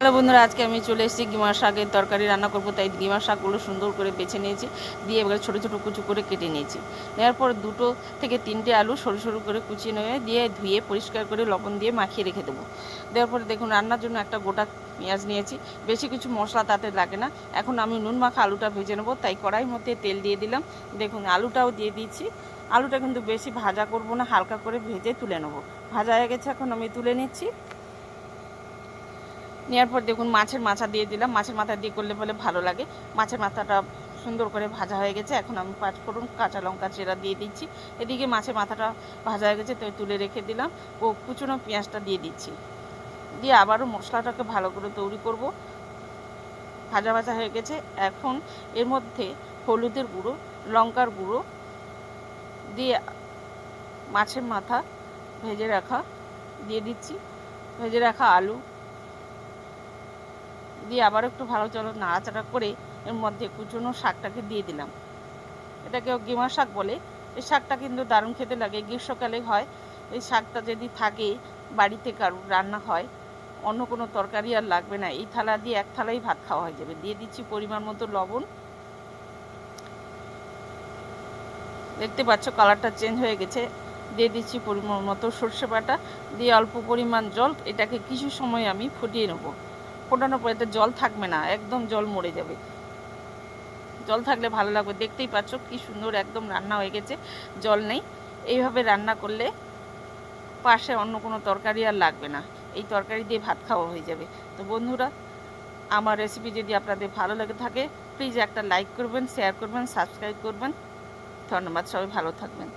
Hello বন্ধুরা, আজকে আমি চলে এসেছি গিমার শাকের তরকারি রান্না করব, তাই গিমার শাকগুলো সুন্দর করে বেছে নিয়েছি, দিয়ে এবার ছোটো ছোটো কুচু করে কেটে নিয়েছি। নেওয়ার পর দুটো থেকে তিনটে আলু সরু সরু করে কুচিয়ে নিয়ে দিয়ে ধুয়ে পরিষ্কার করে লবণ দিয়ে মাখিয়ে রেখে দেবো। দেওয়ার পরে দেখুন, রান্নার জন্য একটা গোটা পেঁয়াজ নিয়েছি, বেশি কিছু মশলা তাতে লাগে না। এখন আমি নুন মাখা আলুটা ভেজে নেব, তাই কড়াইয়ের মধ্যে তেল দিয়ে দিলাম। দেখুন, আলুটাও দিয়ে দিচ্ছি আলুটা কিন্তু বেশি ভাজা করব না, হালকা করে ভেজে তুলে নেব। ভাজা হয়ে গেছে, এখন আমি তুলে নিচ্ছি। নেওয়ার পর দেখুন মাছের মাথা দিয়ে দিলাম। মাছের মাথা দিয়ে করলে বলে ভালো লাগে। মাছের মাথাটা সুন্দর করে ভাজা হয়ে গেছে। এখন আমি পাঁচ ফোড়ন কাঁচা লঙ্কা চেরা দিয়ে দিচ্ছি। এদিকে মাছের মাথাটা ভাজা হয়ে গেছে তাই তুলে রেখে দিলাম। ও কুচনো পেঁয়াজটা দিয়ে দিচ্ছি। দিয়ে আবারও মশলাটাকে ভালো করে তৈরি করব। ভাজা ভাজা হয়ে গেছে। এখন এর মধ্যে হলুদের গুঁড়ো, লঙ্কার গুঁড়ো দিয়ে মাছের মাথা ভেজে রাখা, দিয়ে দিচ্ছি। ভেজে রাখা আলু দিয়ে আবার একটু ভালো চলো নাড়াচাড়া করে এর মধ্যে কুচনো শাকটাকে দিয়ে দিলাম। এটাকে গেমা শাক বলে। এই শাকটা কিন্তু দারুণ খেতে লাগে, গ্রীষ্মকালে হয়। এই শাকটা যদি থাকে, বাড়িতে কারও রান্না হয়, অন্য কোনো তরকারি আর লাগবে না। এই থালা দিয়ে এক থালাই ভাত খাওয়া হয়ে যাবে। দিয়ে দিচ্ছি পরিমাণ মতো লবণ। দেখতে পাচ্ছ কালারটা চেঞ্জ হয়ে গেছে। দিয়ে দিচ্ছি পরিমাণ মতো সর্ষে বাটা। দিয়ে অল্প পরিমাণ জল। এটাকে কিছু সময় আমি ফুটিয়ে নেব। ফোটানোর পরে এতে জল থাকবে না, একদম জল মরে যাবে। জল থাকলে ভালো লাগবে, দেখতেই পাচ্ছ কি সুন্দর একদম রান্না হয়ে গেছে, জল নেই। এইভাবে রান্না করলে পাশে অন্য কোনো তরকারি আর লাগবে না, এই তরকারি দিয়ে ভাত খাওয়া হয়ে যাবে। তো বন্ধুরা, আমার রেসিপি যদি আপনাদের ভালো লেগে থাকে প্লিজ একটা লাইক করবেন শেয়ার করবেন সাবস্ক্রাইব করবেন। ধন্যবাদ, সবাই ভালো থাকবেন।